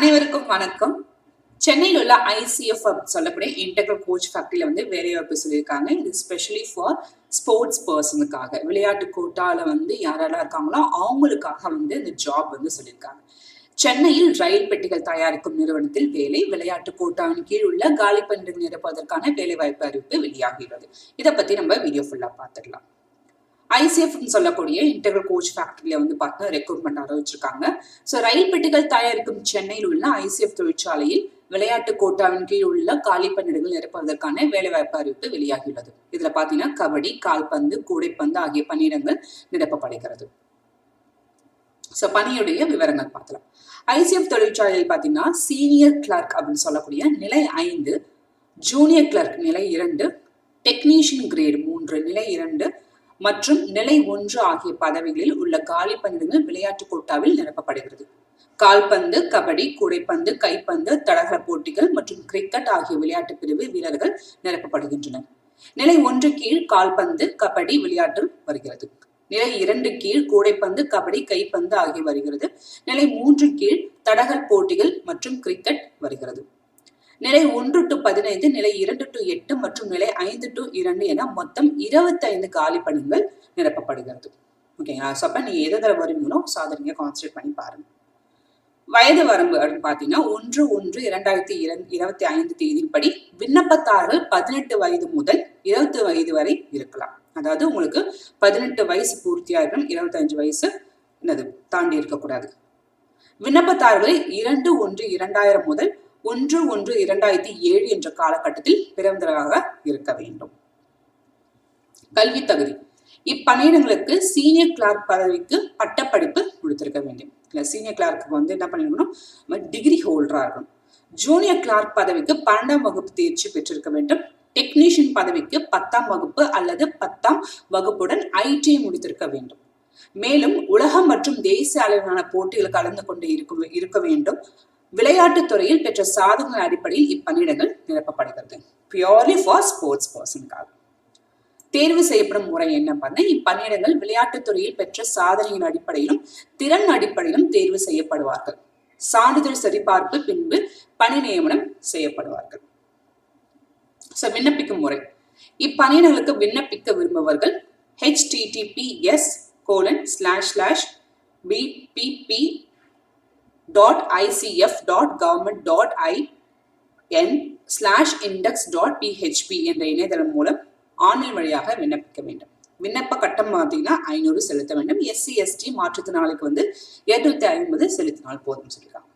அனைவருக்கும் வணக்கம். சென்னையில் உள்ள ஐசிஎஃப் சொல்லக்கூடிய இன்டெக்ரல் கோச் ஃபேக்டரியில் வந்து வேலைவாய்ப்பு சொல்லியிருக்காங்க. இது ஸ்பெஷலி ஃபார் ஸ்போர்ட்ஸ் பர்சனுக்காக விளையாட்டு கோட்டாவில் வந்து யாரெல்லாம் இருக்காங்களோ அவங்களுக்காக வந்து இந்த ஜாப் வந்து சொல்லியிருக்காங்க. சென்னையில் ரயில் பெட்டிகள் தயாரிக்கும் நிறுவனத்தில் வேலை விளையாட்டு கோட்டாவின் கீழ் உள்ள காலி பணியிடங்கள் நிரப்புவதற்கான வேலைவாய்ப்பு அறிவிப்பு வெளியாகிறது இதை பற்றி நம்ம வீடியோ ஃபுல்லாக பார்த்துடலாம். ஐசிஎஃப்னு சொல்லக்கூடிய இன்டெகிரல் கோச் ஃபேக்டரியில வந்து பார்த்தா ரெக்ரூட்மெண்ட் ஆரம்பிச்சிருக்காங்க. ஸோ ரயில் பெட்டிகள் தயாரிக்கும் சென்னையில் உள்ள ஐசிஎஃப் தொழிற்சாலையில் விளையாட்டு கோட்டாவின் கீழ் உள்ள காலி பணியிடங்கள் நிரப்புவதற்கான வேலைவாய்ப்பு அறிவிப்பு வெளியாகியுள்ளது. இதுல பாத்தீங்கன்னா கபடி கால்பந்து கூடைப்பந்து ஆகிய பணியிடங்கள் நிரப்பப்படுகிறது. ஸோ பணியுடைய விவரங்கள் பார்க்கலாம். ஐசிஎஃப் தொழிற்சாலையில் பார்த்தீங்கன்னா சீனியர் கிளர்க் அப்படின்னு சொல்லக்கூடிய நிலை ஐந்து ஜூனியர் கிளர்க் நிலை இரண்டு டெக்னீஷியன் கிரேடு மூன்று நிலை இரண்டு மற்றும் நிலை ஒன்று ஆகிய பதவிகளில் உள்ள காலி விளையாட்டு கோட்டாவில் நிரப்பப்படுகிறது. கால்பந்து கபடி கூடைப்பந்து கைப்பந்து தடகள போட்டிகள் மற்றும் கிரிக்கெட் ஆகிய விளையாட்டு பிரிவு வீரர்கள் நிரப்பப்படுகின்றனர். நிலை ஒன்று கீழ் கால்பந்து கபடி விளையாட்டு வருகிறது. நிலை இரண்டு கீழ் கூடைப்பந்து கபடி கைப்பந்து ஆகிய வருகிறது. நிலை மூன்று கீழ் தடகள் போட்டிகள் மற்றும் கிரிக்கெட் வருகிறது. நிலை ஒன்று டு பதினைந்து நிலை இரண்டு டு எட்டு மற்றும் நிலை ஐந்து டு இரண்டு என மொத்தம் இருபத்தைந்து காலி பணிகள் நிரப்பப்படுகிறது. ஓகேங்களா ஸோ அப்போ நீங்கள் எதில் வருவீங்களோ சாதனையை கான்சன்ட்ரேட் பண்ணி பாருங்க. வயது வரம்பு அப்படின்னு பார்த்தீங்கன்னா ஒன்று ஒன்று இரண்டாயிரத்தி இருபத்தி ஐந்து தேதியின்படி விண்ணப்பத்தாரர்கள் பதினெட்டு வயது முதல் இருபத்தி வயது வரை இருக்கலாம். அதாவது உங்களுக்கு பதினெட்டு வயசு பூர்த்தியாக இருக்கணும் இருபத்தஞ்சு வயசு என்னது தாண்டி இருக்கக்கூடாது. விண்ணப்பத்தார்களை இரண்டு ஒன்று இரண்டாயிரம் முதல் ஒன்று ஒன்று இரண்டாயிரத்தி ஏழு என்ற காலகட்டத்தில் பிறந்தவராக இருக்க வேண்டும். கல்வி தகுதி. இப்பணியிடங்களுக்கு சீனியர் கிளார்க் பதவிக்கு பட்டப்படிப்பு கொடுத்திருக்க வேண்டும். இல்லை சீனியர் கிளார்க்கு வந்து என்ன பண்ணிருக்கணும்? டிகிரி ஹோல்டரா இருக்கணும். ஜூனியர் கிளார்க் பதவிக்கு பன்னெண்டாம் வகுப்பு தேர்ச்சி பெற்றிருக்க வேண்டும். டெக்னீஷியன் பதவிக்கு பத்தாம் வகுப்பு அல்லது பத்தாம் வகுப்புடன் ஐடி முடித்திருக்க வேண்டும். மேலும் உலகம் மற்றும் தேசிய அளவிலான போட்டிகள் கலந்து கொண்டு இருக்க இருக்க வேண்டும். விளையாட்டுத் துறையில் பெற்ற சாதனைகள் அடிப்படையில் இப்பணியிடங்கள் நிரப்பப்படுகிறது. பியோர்லி ஃபார் ஸ்போர்ட்ஸ் பர்சனுக்காக தேர்வு செய்யப்படும் முறை என்ன பண்ண இப்பணியிடங்கள் விளையாட்டுத் துறையில் பெற்ற சாதனையின் அடிப்படையிலும் திறன் அடிப்படையிலும் தேர்வு செய்யப்படுவார்கள். சான்றிதழ் சரிபார்ப்பு பின்பு பணி நியமனம் செய்யப்படுவார்கள். ஸோ விண்ணப்பிக்கும் முறை. இப்பணியிடங்களுக்கு விண்ணப்பிக்க விரும்புபவர்கள் HTTPS colon slash slash PPP dot ICF dot government dot I N slash index dot PHP என்ற இணையதளம் மூலம் ஆன்லைன் வழியாக விண்ணப்பிக்க வேண்டும். விண்ணப்ப கட்டம் பார்த்தீங்கன்னா ஐநூறு செலுத்த வேண்டும். எஸ்சி எஸ்டி மாற்றுத்திறனாளிக்கு வந்து இருநூத்தி ஐம்பது செலுத்தினால் போதும் சொல்லியிருக்காங்க.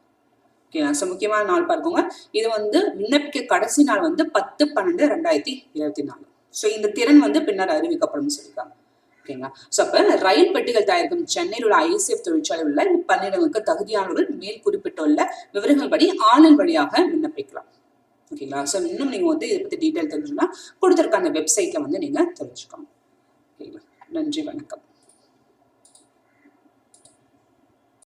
ஓகேங்களா ஸோ முக்கியமான நாள் பார்க்கோங்க. இது வந்து விண்ணப்பிக்க கடைசி நாள் வந்து பத்து பன்னெண்டு ரெண்டாயிரத்தி இருபத்தி நாலு. ஸோ இந்த திறன் வந்து பின்னர் அறிவிக்கப்படும் சொல்லியிருக்காங்க. ஓகேங்களா? ஸோ அப்போ ரயில் பெட்டிகள் தயாரிக்கும் சென்னையில் உள்ள ஐசிஎஃப் தொழிற்சாலையில் உள்ள பணியிடங்களுக்கு தகுதியானவர்கள் மேல் குறிப்பிட்டுள்ள விவரங்கள் படி ஆன்லைன் வழியாக விண்ணப்பிக்கலாம். ஓகேங்களா? ஸோ இன்னும் நீங்கள் வந்து இதை பற்றி டீட்டெயில் தெரிஞ்சுன்னா கொடுத்துருக்க அந்த வெப்சைட்டில் வந்து நீங்கள் தெரிஞ்சுக்கணும் ஓகேங்களா? நன்றி வணக்கம்.